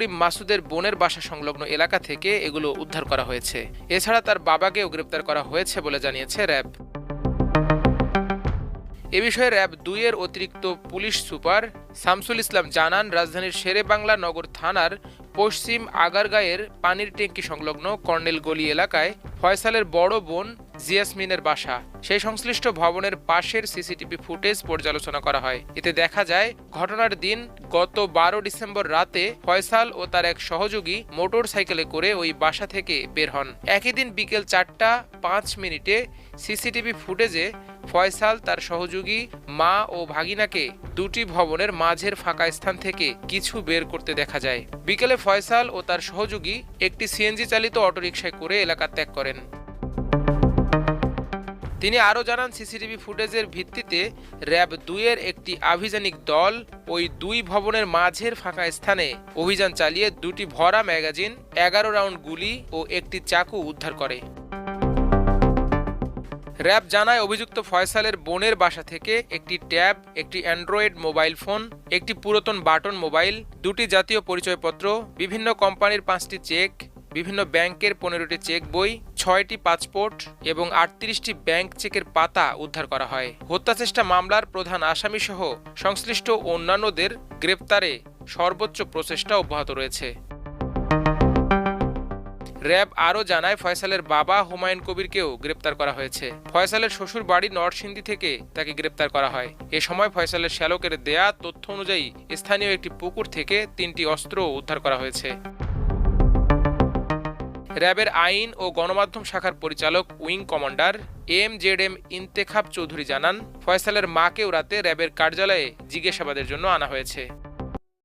মাসুদের বোনের বাসা সংলগ্ন এলাকা থেকে এগুলো উদ্ধার করা হয়েছে। এছাড়া তার বাবাকেও গ্রেপ্তার করা হয়েছে বলে জানিয়েছে র্যাব। এ বিষয়ে র্যাব দুইয়ের অতিরিক্ত পুলিশ সুপার শামসুল ইসলাম জানান, রাজধানীর শেরেবাংলা নগর থানার পশ্চিম আগারগাঁয়ের পানির ট্যাঙ্কি সংলগ্ন কর্নেল গলি এলাকায় ফয়সালের বড় বোন জিয়াসমিনের বাসা। সেই সংশ্লিষ্ট ভবনের পাশের সিসিটিভি ফুটেজ পর্যালোচনা করা হয়। এতে দেখা যায়, ঘটনার দিন গত বারো ডিসেম্বর রাতে ফয়সাল ও তার এক সহযোগী মোটর সাইকেলে করে ওই বাসা থেকে বের হন। একই দিন বিকেল চারটা পাঁচ মিনিটে সিসিটিভি ফুটেজে ফয়সাল, তার সহযোগী, মা ও ভাগিনাকে দুটি ভবনের মাঝের ফাঁকা স্থান থেকে কিছু বের করতে দেখা যায়। বিকেলে ফয়সাল ও তার সহযোগী একটি সিএনজি চালিত অটোরিকশায় করে এলাকা ত্যাগ করেন। তিনি আরও জানান, সিসিটিভি ফুটেজের ভিত্তিতে র্যাব দুইয়ের একটি আভিযানিক দল ওই দুই ভবনের মাঝের ফাঁকা স্থানে অভিযান চালিয়ে দুটি ভরা ম্যাগাজিন, এগারো রাউন্ড গুলি ও একটি চাকু উদ্ধার করে। র্যাব জানায়, অভিযুক্ত ফয়সালের বোনের বাসা থেকে একটি ট্যাব, একটি অ্যান্ড্রয়েড মোবাইল ফোন, একটি পুরাতন বাটন মোবাইল, দুটি জাতীয় পরিচয়পত্র, বিভিন্ন কোম্পানির পাঁচটি চেক, বিভিন্ন ব্যাংকের পনেরোটি চেক বই ছয়টি পাসপোর্ট এবং আটত্রিশটি ব্যাংক চেকের পাতা উদ্ধার করা হয়। হত্যাচেষ্টা মামলার প্রধান আসামি সহ সংশ্লিষ্ট অন্যান্যদের গ্রেপ্তারে সর্বোচ্চ প্রচেষ্টা অব্যাহত রয়েছে। র্যাব আরও জানায়, ফয়সালের বাবা হুমায়ুন কবিরকেও গ্রেপ্তার করা হয়েছে। ফয়সালের শ্বশুর বাড়ি নরসিংদী থেকে তাকে গ্রেপ্তার করা হয়। এ সময় ফয়সালের শ্যালকের দেয়া তথ্য অনুযায়ী স্থানীয় একটি পুকুর থেকে তিনটি অস্ত্র উদ্ধার করা হয়েছে। র্যাবের আইন ও গণমাধ্যম শাখার পরিচালক, wing commander M Z M Intekhab Chowdhury জানান, ফয়সালের মাকেও রাতে র্যাবের কার্যালয়ে জিজ্ঞাসাবাদের জন্য আনা হয়েছে।